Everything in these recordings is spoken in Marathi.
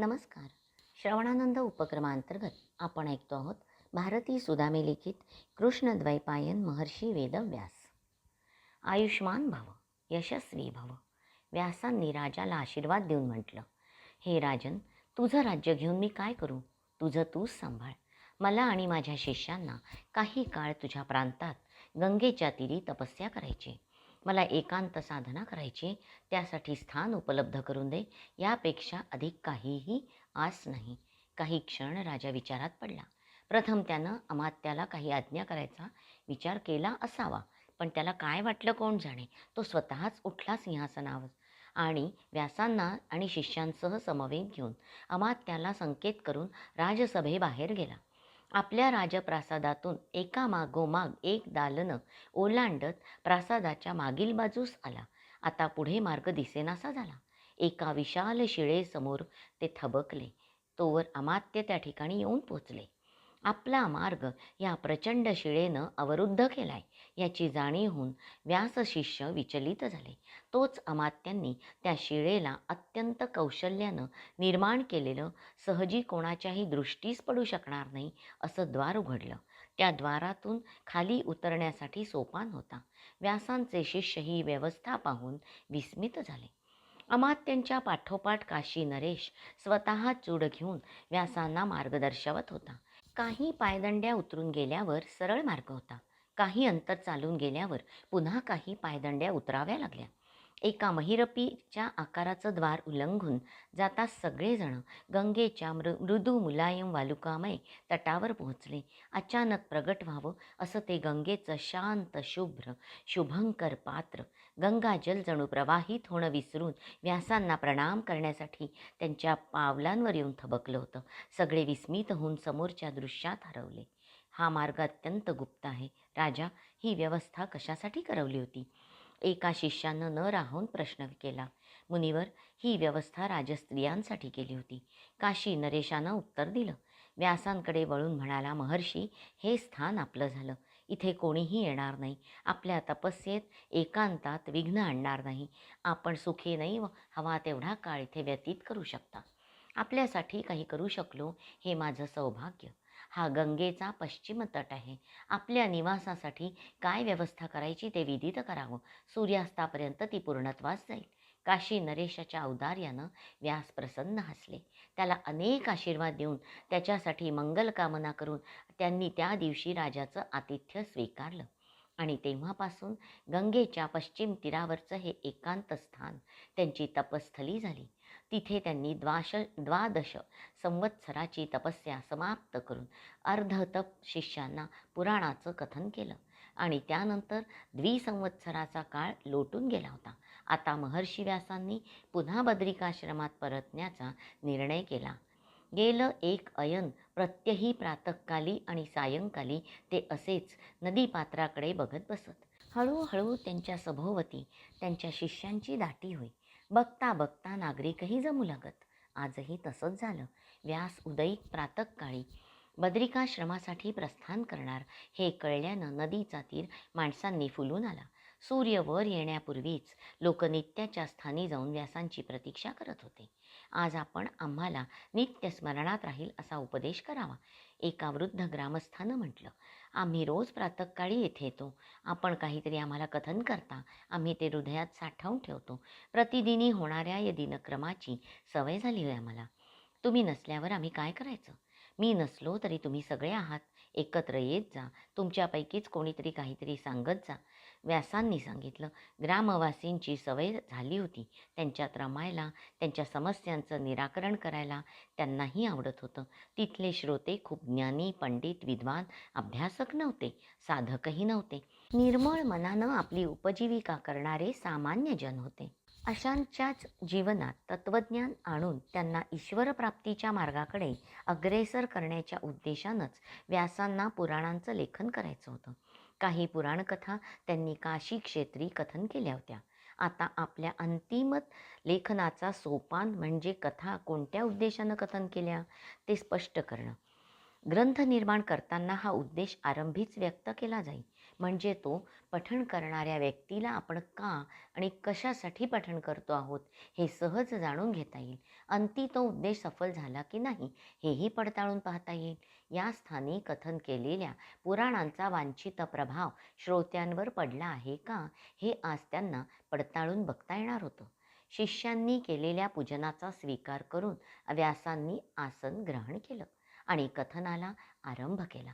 नमस्कार. श्रवणानंद उपक्रमांतर्गत आपण ऐकतो आहोत भारती सुदामे लिखित कृष्णद्वैपायन महर्षी वेदव्यास. आयुष्मान भव यशस्वी भव व्यासांनी राजाला आशीर्वाद देऊन म्हटलं हे राजन तुझं राज्य घेऊन मी काय करू? तुझं तूच सांभाळ. मला आणि माझ्या शिष्यांना काही काळ तुझ्या प्रांतात गंगेच्या तीरी तपस्या करायची. मला एकांत साधना करायची त्यासाठी स्थान उपलब्ध करून दे. यापेक्षा अधिक काहीही आस नाही. काही क्षण राजा विचारात पडला. प्रथम त्यानं अमात्याला काही आज्ञा करायचा विचार केला असावा. पण त्याला काय वाटलं कोण जाणे? तो स्वतःच उठला सिंहासनावर आणि व्यासांना आणि शिष्यांसह समवेत घेऊन अमात्याला संकेत करून राजसभेबाहेर गेला. आपल्या राजप्रासादातून एका मागोमाग एक दालनं ओलांडत प्रासादाच्या मागील बाजूस आला. आता पुढे मार्ग दिसेनासा झाला. एका विशाल शिळेसमोर ते थबकले. तोवर अमात्य त्या ठिकाणी येऊन पोचले. आपला मार्ग या प्रचंड शिळेनं अवरुद्ध केलाय. याची जाणीव होऊन व्यासशिष्य विचलित झाले. तोच अमात्यांनी त्या शिळेला अत्यंत कौशल्यानं निर्माण केलेलं सहजी कोणाच्याही दृष्टीस पडू शकणार नाही असं द्वार उघडलं. त्या द्वारातून खाली उतरण्यासाठी सोपान होता. व्यासांचे शिष्य ही व्यवस्था पाहून विस्मित झाले. अमात्यांच्या पाठोपाठ काशी नरेश स्वतः चूड घेऊन व्यासांना मार्ग दर्शवत होता. काही पायदंड्या उतरून गेल्यावर सरळ मार्ग होता. काही अंतर चालून गेल्यावर पुन्हा काही पायदंड्या उतराव्या लागल्या. एका महिरपीच्या आकाराचं द्वार उल्लंघून जाता सगळेजण गंगेच्या मृ मृदू मुलायम वालुकामय तटावर पोहोचले. अचानक प्रगट व्हावं असं ते गंगेचं शांत शुभ्र शुभंकर पात्र गंगाजल जणू प्रवाहित होणं विसरून व्यासांना प्रणाम करण्यासाठी त्यांच्या पावलांवर येऊन थबकलं होतं. सगळे विस्मित होऊन समोरच्या दृश्यात हरवले. हा मार्ग अत्यंत गुप्त आहे. राजा ही व्यवस्था कशासाठी करवली होती? एका शिष्यानं न राहून प्रश्न केला. मुनिवर ही व्यवस्था राजस्त्रियांसाठी केली होती. काशी नरेशानं उत्तर दिलं. व्यासांकडे वळून म्हणाला महर्षी हे स्थान आपलं झालं. इथे कोणीही येणार नाही. आपल्या तपस्येत एकांतात विघ्न आणणार नाही. आपण सुखी नाही व हवा तेवढा काळ इथे व्यतीत करू शकता. आपल्यासाठी काही करू शकलो हे माझं सौभाग्य. हा गंगेचा पश्चिम तट आहे. आपल्या निवासासाठी काय व्यवस्था करायची ते विदित करावं. सूर्यास्तापर्यंत ती पूर्णत्वास जाईल. काशी नरेशाच्या औदार्यानं व्यास प्रसन्न हसले. त्याला अनेक आशीर्वाद देऊन त्याच्यासाठी मंगल कामना करून त्यांनी त्या दिवशी राजाचं आतिथ्य स्वीकारलं. आणि तेव्हापासून गंगेच्या पश्चिम तीरावरचं हे एकांत स्थान त्यांची तपस्थली झाली. तिथे त्यांनी द्वाश द्वादश संवत्सराची तपस्या समाप्त करून अर्धतप शिष्यांना पुराणाचं कथन केलं आणि त्यानंतर द्विसंवत्सराचा काळ लोटून गेला होता. आता महर्षी व्यासांनी पुन्हा बद्रिकाश्रमात परतण्याचा निर्णय केला. गेलं एक अयन प्रत्यही प्रातःकाली आणि सायंकाली ते असेच नदीपात्राकडे बघत बसत. हळूहळू त्यांच्या सभोवती त्यांच्या शिष्यांची दाटी होई. बघता बघता नागरिकही जमू लागत. आजही तसंच झालं. व्यास उदयिक प्रातःकाळी बद्रिकाश्रमासाठी प्रस्थान करणार हे कळल्यानं नदीचा तीर माणसांनी फुलून आला. सूर्य वर येण्यापूर्वीच लोक नित्याच्या स्थानी जाऊन व्यासांची प्रतीक्षा करत होते. आज आपण आम्हाला नित्य स्मरणात राहील असा उपदेश करावा. एका वृद्ध ग्रामस्थानं म्हटलं आम्ही रोज प्रातःकाळी येथे येतो. आपण काहीतरी आम्हाला कथन करता. आम्ही ते हृदयात साठवून ठेवतो. प्रतिदिनी होणाऱ्या या दिनक्रमाची सवय झाली आहे आम्हाला. तुम्ही नसल्यावर आम्ही काय करायचं? मी नसलो तरी तुम्ही सगळे आहात. एकत्र येत जा. तुमच्यापैकीच कोणीतरी काहीतरी सांगत जा. व्यासांनी सांगितलं. ग्रामवासींची सवय झाली होती. त्यांच्यात रमायला त्यांच्या समस्यांचं निराकरण करायला त्यांनाही आवडत होतं. तिथले श्रोते खूप ज्ञानी पंडित विद्वान अभ्यासक नव्हते साधकही नव्हते. निर्मळ मनानं आपली उपजीविका करणारे सामान्य जन होते. अशांच्याच जीवनात तत्त्वज्ञान आणून त्यांना ईश्वरप्राप्तीच्या मार्गाकडे अग्रेसर करण्याच्या उद्देशानंच व्यासांना पुराणांचं लेखन करायचं होतं. काही पुराणकथा त्यांनी काशी क्षेत्री कथन केल्या होत्या. आता आपल्या अंतिम लेखनाचा सोपान म्हणजे कथा कोणत्या उद्देशानं कथन केल्या? ते स्पष्ट करणं. ग्रंथ निर्माण करताना हा उद्देश आरंभीच व्यक्त केला जाईल म्हणजे तो पठण करणाऱ्या व्यक्तीला आपण का आणि कशासाठी पठण करतो आहोत हे सहज जाणून घेता येईल. अंती तो उद्देश सफल झाला की नाही हेही पडताळून पाहता येईल. या स्थानी कथन केलेल्या पुराणांचा वांछित प्रभाव श्रोत्यांवर पडला आहे का हे आज त्यांना पडताळून बघता येणार होतं. शिष्यांनी केलेल्या पूजनाचा स्वीकार करून व्यासांनी आसन ग्रहण केलं आणि कथनाला आरंभ केला.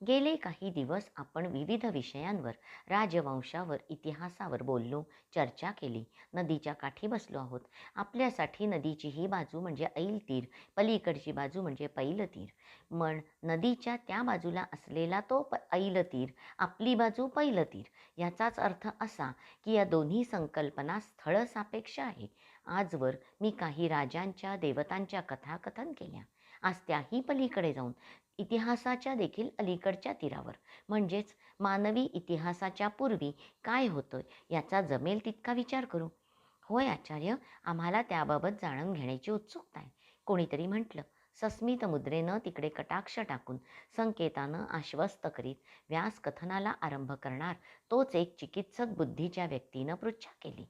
गेले काही दिवस आपण विविध विषयांवर राजवंशावर इतिहासावर बोललो चर्चा केली नदीच्या काठी बसलो आहोत. आपल्यासाठी नदीची ही बाजू म्हणजे ऐल तीर पलीकडची बाजू म्हणजे पैल तीर. मण नदीच्या त्या बाजूला असलेला तो प ऐल तीर आपली बाजू पैल तीर याचाच अर्थ असा की या दोन्ही संकल्पना स्थळ सापेक्ष आहे. आजवर मी काही राजांच्या देवतांच्या कथाकथन केल्या. आज त्याही पलीकडे जाऊन इतिहासाच्या देखील अलीकडच्या तीरावर. म्हणजेच मानवी इतिहासाच्या पूर्वी काय होतं याचा जमेल तितका विचार करू. होय आचार्य आम्हाला त्याबाबत जाणून घेण्याची उत्सुकता आहे. कोणीतरी म्हटलं सस्मित मुद्रेनं तिकडे कटाक्ष टाकून संकेतानं आश्वस्त करीत व्यास कथनाला आरंभ करणार तोच एक चिकित्सक बुद्धीच्या व्यक्तीनं पृच्छा केली.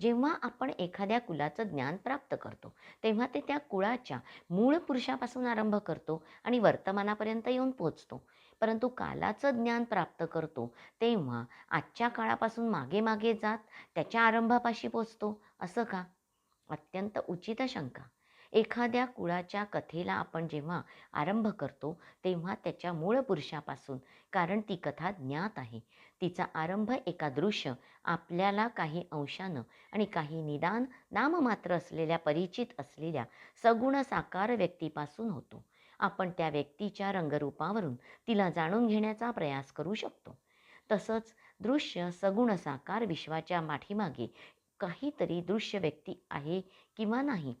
जेव्हा आपण एखाद्या कुलाचं ज्ञान प्राप्त करतो तेव्हा ते त्या कुळाच्या मूळ पुरुषापासून आरंभ करतो आणि वर्तमानापर्यंत येऊन पोचतो. परंतु कालाचं ज्ञान प्राप्त करतो तेव्हा आजच्या काळापासून मागे मागे जात त्याच्या आरंभापाशी पोचतो असं का? अत्यंत उचित शंका. एखाद्या कुळाच्या कथेला आपण जेव्हा आरंभ करतो तेव्हा त्याच्या मूळ पुरुषापासून कारण ती कथा ज्ञात आहे. तिचा आरंभ एका दृश्य आपल्याला काही अंशानं आणि काही निदान नाममात्र असलेल्या परिचित असलेल्या सगुण साकार व्यक्तीपासून होतो. आपण त्या व्यक्तीच्या रंगरूपावरून तिला जाणून घेण्याचा प्रयास करू शकतो. तसंच दृश्य सगुण साकार विश्वाच्या माठीमागे काहीतरी दृश्य व्यक्ती आहे किंवा नाही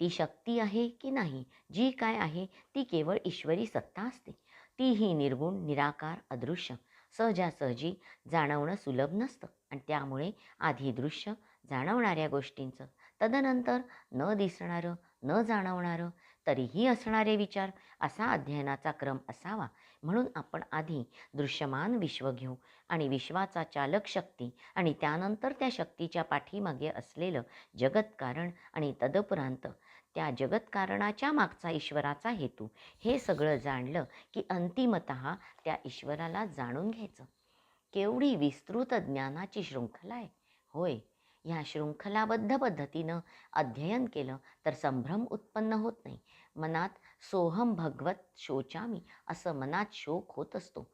ती शक्ती आहे की नाही? जी काय आहे ती केवळ ईश्वरी सत्ता असते. ती ही निर्गुण निराकार अदृश्य. सहजासहजी जाणवणं सुलभ नसतं आणि त्यामुळे आधी दृश्य जाणवणाऱ्या गोष्टींचं तदनंतर न दिसणारं न जाणवणारं तरीही असणारे विचार असा अध्ययनाचा क्रम असावा. म्हणून आपण आधी दृश्यमान विश्व घेऊ आणि विश्वाचा चालक शक्ती आणि त्यानंतर त्या शक्तीच्या पाठीमागे असलेलं जगतकारण आणि तदुपरांत त्या जगतकारणाच्या मागचा ईश्वराचा हेतू. हे सगळं जाणलं की अंतिमत त्या ईश्वराला जाणून घ्यायचं. केवढी विस्तृत ज्ञानाची शृंखला आहे. होय ह्या शृंखलाबद्ध पद्धतीनं अध्ययन केलं तर संभ्रम उत्पन्न होत नाही. मनात सोहम भगवत शोचामी असं मनात शोक होत असतो.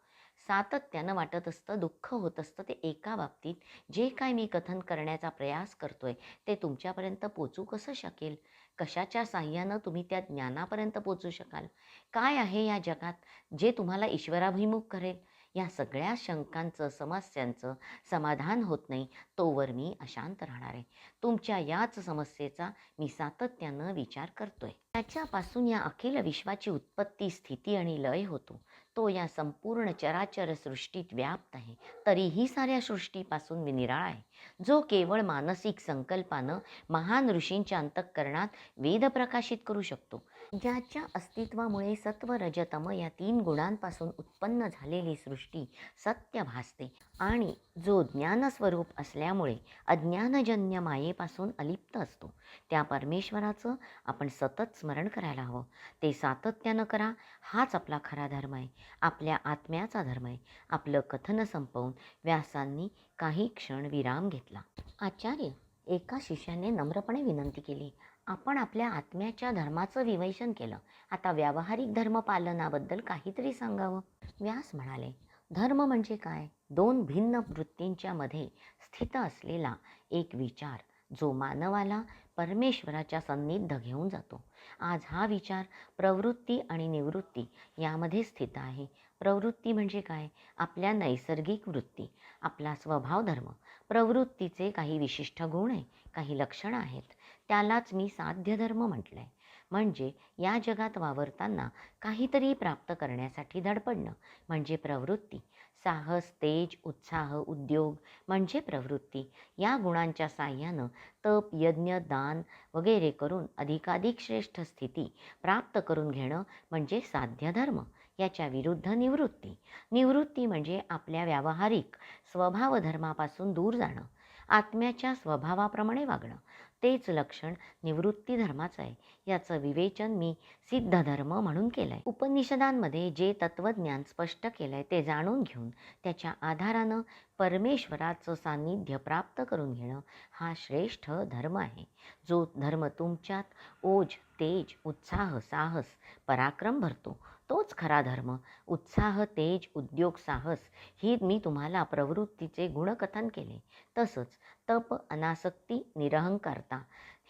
सातत्यानं वाटत असतं दुःख होत असतं ते एका बाबतीत. जे काय मी कथन करण्याचा प्रयास करतोय ते तुमच्यापर्यंत पोचू कसं शकेल? कशाच्या साह्यानं तुम्ही त्या ज्ञानापर्यंत पोचू शकाल? काय आहे या जगात जे तुम्हाला ईश्वराभिमुख करेल? या सगळ्या शंकांचं समस्यांचं समाधान होत नाही तोवर मी अशांत राहणार आहे. तुमच्या याच समस्येचा मी सातत्यानं विचार करतोय. त्याच्यापासून या अखिल विश्वाची उत्पत्ती स्थिती आणि लय होतो. तो या संपूर्ण चराचर सृष्टीत व्याप्त आहे. तरीही साऱ्या सृष्टीपासून निराळा आहे. जो केवळ मानसिक संकल्पानं महान ऋषींच्या अंतःकरणात वेद प्रकाशित करू शकतो. ज्याच्या अस्तित्वामुळे सत्व रजतम या तीन गुणांपासून उत्पन्न झालेली सृष्टी सत्य भासते. आणि जो ज्ञानस्वरूप असल्यामुळे अज्ञानजन्य मायेपासून अलिप्त असतो. त्या परमेश्वराचं आपण सतत स्मरण करायला हवं. ते सातत्यानं करा हाच आपला खरा धर्म आहे. आपल्या आत्म्याचा धर्म आहे. आपलं कथन संपवून व्यासांनी काही क्षण विराम घेतला. आचार्य एका शिष्याने नम्रपणे विनंती केली. आपण आपल्या आत्म्याच्या धर्माचं विवेचन केलं. आता व्यावहारिक धर्मपालनाबद्दल काहीतरी सांगावं. व्यास म्हणाले धर्म म्हणजे काय? दोन भिन्न वृत्तींच्या मध्ये स्थित असलेला एक विचार जो मानवाला परमेश्वराच्या सन्निध घेऊन जातो. आज हा विचार प्रवृत्ती आणि निवृत्ती यामध्ये स्थित आहे. प्रवृत्ती म्हणजे काय? आपल्या नैसर्गिक वृत्ती आपला स्वभाव धर्म प्रवृत्तीचे काही विशिष्ट गुण आहे काही लक्षणं आहेत. त्यालाच मी साध्य धर्म म्हटलं आहे म्हणजे या जगात वावरताना काहीतरी प्राप्त करण्यासाठी धडपडणं. म्हणजे प्रवृत्ती. साहस तेज उत्साह उद्योग म्हणजे प्रवृत्ती. या गुणांच्या साह्यानं तप यज्ञ दान वगैरे करून अधिकाधिक श्रेष्ठ स्थिती प्राप्त करून घेणं म्हणजे साध्य धर्म याच्या विरुद्ध निवृत्ती. निवृत्ती म्हणजे आपल्या व्यावहारिक स्वभावधर्मापासून दूर जाणं आत्म्याच्या स्वभावाप्रमाणे वागणं. तेच लक्षण निवृत्ती धर्माचं आहे. याचं विवेचन मी सिद्ध धर्म म्हणून केलं आहे उपनिषदांमध्ये जे तत्त्वज्ञान स्पष्ट केलं आहे ते जाणून घेऊन त्याच्या आधारानं परमेश्वराचं सान्निध्य प्राप्त करून घेणं हा श्रेष्ठ धर्म आहे. जो धर्म तुमच्यात ओज तेज उत्साह साहस पराक्रम भरतो तोच खरा धर्म. उत्साह तेज उद्योग साहस ही मी तुम्हाला प्रवृत्तीचे गुणकथन केले. तसंच तप अनासक्ती निरहंकारता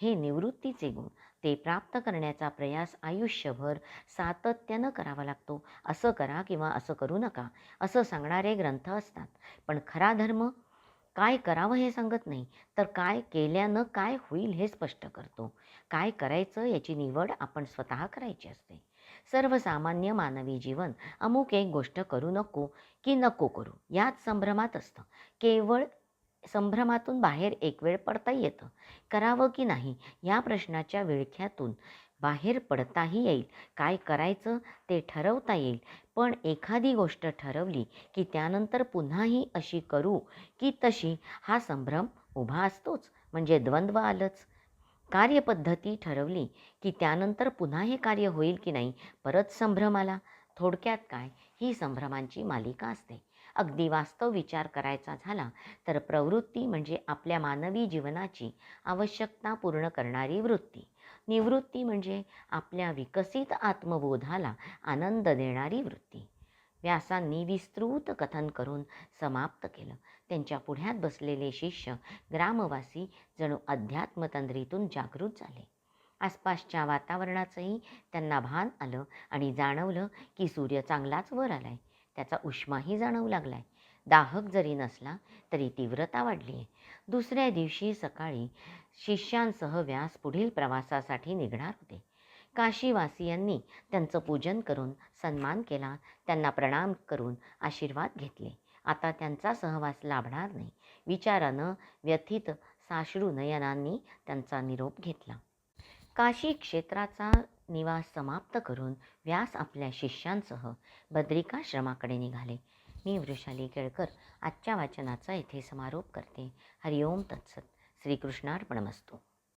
हे निवृत्तीचे गुण. ते प्राप्त करण्याचा प्रयास आयुष्यभर सातत्यानं करावा लागतो. असं करा किंवा असं करू नका. असं सांगणारे ग्रंथ असतात. पण खरा धर्म काय करावं हे सांगत नाही. तर काय केल्यानं काय होईल हे स्पष्ट करतो. काय करायचं याची निवड आपण स्वतः करायची असते. सर्वसामान्य मानवी जीवन. अमुक एक गोष्ट करू नको की नको करू याच संभ्रमात असतं. केवळ संभ्रमातून बाहेर एक वेळ पडता येतं. करावं की नाही या प्रश्नाच्या विळख्यातून बाहेर पडताही येईल. काय करायचं ते ठरवता येईल. पण एखादी गोष्ट ठरवली की त्यानंतर पुन्हाही अशी करू की तशी हा संभ्रम उभा असतोच. म्हणजे द्वंद्व आलंच. कार्यपद्धती ठरवली की त्यानंतर पुन्हा हे कार्य होईल की नाही परत संभ्रम आला थोडक्यात काय? ही संभ्रमांची मालिका असते. अगदी वास्तव विचार करायचा झाला तर प्रवृत्ती म्हणजे आपल्या मानवी जीवनाची आवश्यकता पूर्ण करणारी वृत्ती. निवृत्ती म्हणजे आपल्या विकसित आत्मबोधाला आनंद देणारी वृत्ती. व्यासांनी विस्तृत कथन करून समाप्त केलं. त्यांच्या पुढ्यात बसलेले शिष्य ग्रामवासी जणू अध्यात्मतंद्रीतून जागृत झाले. आसपासच्या वातावरणाचंही त्यांना भान आलं आणि जाणवलं की सूर्य चांगलाच वर आलाय. त्याचा उष्माही जाणवू लागलाय. दाहक जरी नसला तरी तीव्रता वाढली आहे दुसऱ्या दिवशी सकाळी शिष्यांसह व्यास पुढील प्रवासासाठी निघणार होते. काशीवासियांनी त्यांचं पूजन करून सन्मान केला. त्यांना प्रणाम करून आशीर्वाद घेतले. आता त्यांचा सहवास लाभणार नाही. विचारानं व्यथित साश्रू नयनांनी त्यांचा निरोप घेतला. काशी क्षेत्राचा निवास समाप्त करून व्यास आपल्या शिष्यांसह बद्रिकाश्रमाकडे निघाले. मी वृषाली केळकर आजच्या वाचनाचा येथे समारोप करते. हरिओम तत्सत. श्रीकृष्णार्पणमस्तू.